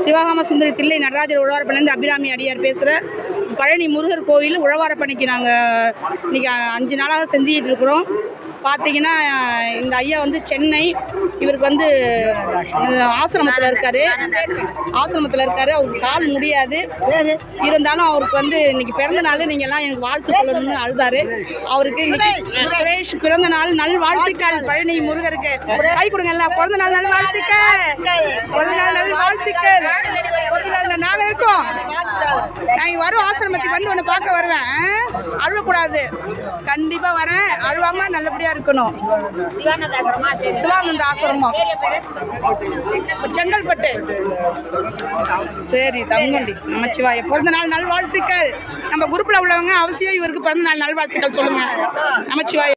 சிவகாம சுந்தரி தில்லை நடராஜர் உழவாரப்பணிலேருந்து அபிராமி அடியார் பேசுகிறேன் பழனி முருகர் கோவில் உழவாரப்பணிக்கு நாங்கள் இன்றைக்கி அஞ்சு நாளாக செஞ்சுக்கிட்டு இருக்கிறோம். பார்த்தீங்கன்னா இந்த ஐயா வந்து சென்னை இவருக்கு வந்து ஆசிரமத்தில் இருக்கார். ஆசிரமத்தில் இருக்கார். அவருக்கு கால் முடியாது. இருந்தாலும் அவருக்கு வந்து இன்னைக்கு பிறந்த நாள் நீங்கள் எல்லாம் எனக்கு வாழ்த்து சொல்லணும்னு அழுதாரு. அவருக்கு சுரேஷ் பிறந்த நாள் நல் வாழ்த்துக்கள். பழனி முருகருக்கு. கை கொடுங்க எல்லாம். பிறந்த நாள் நல் வாழ்த்துக்கள். பிறந்த நாள் நல் வாழ்த்துக்கள். நாள் நான் வரும் ஆசிரமத்துக்கு வந்து உன்னை பார்க்க வருவேன். அழுவக்கூடாது. கண்டிப்பாக வரேன். அழுவாம நல்லபடியாக இருக்கணும். சிவானந்த ஆசிரமம். செங்கல்பட்டு. சரி தங்கண்டி. நமச்சிவாய. பிறந்த நாள் நல்வாழ்த்துக்கள். நம்ம குரூப்பில் உள்ளவங்க அவசியம் இவருக்கு பிறந்த நாள் நல்வாழ்த்துக்கள் சொல்லுங்க. நமச்சிவாய.